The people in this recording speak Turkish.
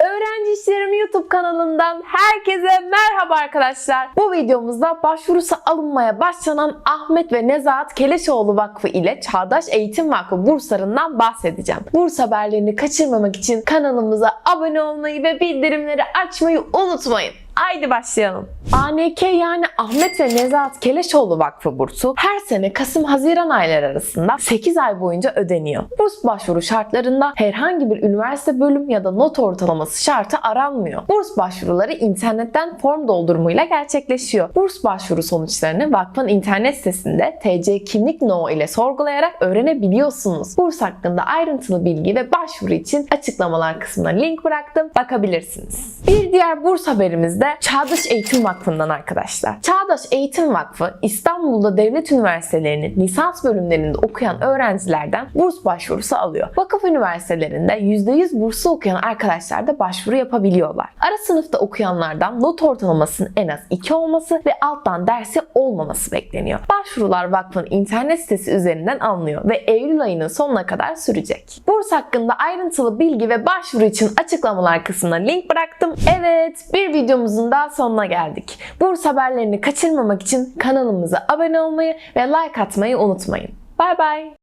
Öğrenci İşlerim YouTube kanalından herkese merhaba arkadaşlar. Bu videomuzda başvurusu alınmaya başlanan Ahmet ve Nezahat Keleşoğlu Vakfı ile Çağdaş Eğitim Vakfı burslarından bahsedeceğim. Burs haberlerini kaçırmamak için kanalımıza abone olmayı ve bildirimleri açmayı unutmayın. Haydi başlayalım. ANK yani Ahmet ve Nezahat Keleşoğlu Vakfı bursu her sene Kasım-Haziran ayları arasında 8 ay boyunca ödeniyor. Burs başvuru şartlarında herhangi bir üniversite bölüm ya da not ortalaması şartı aranmıyor. Burs başvuruları internetten form doldurumuyla gerçekleşiyor. Burs başvuru sonuçlarını vakfın internet sitesinde TC kimlik no ile sorgulayarak öğrenebiliyorsunuz. Burs hakkında ayrıntılı bilgi ve başvuru için açıklamalar kısmına link bıraktım. Bakabilirsiniz. Bir diğer burs haberimiz de Çağdaş Eğitim Vakfı'ndan arkadaşlar. Çağdaş Eğitim Vakfı İstanbul'da devlet üniversitelerinin lisans bölümlerinde okuyan öğrencilerden burs başvurusu alıyor. Vakıf üniversitelerinde %100 burslu okuyan arkadaşlar da başvuru yapabiliyorlar. Ara sınıfta okuyanlardan not ortalamasının en az 2 olması ve alttan dersi olmaması bekleniyor. Başvurular vakfın internet sitesi üzerinden alınıyor ve Eylül ayının sonuna kadar sürecek. Burs hakkında ayrıntılı bilgi ve başvuru için açıklamalar kısmına link bıraktım. Evet, bir videomuzun daha sonuna geldik. Burs haberlerini kaçırmamak için kanalımıza abone olmayı ve like atmayı unutmayın. Bay bay.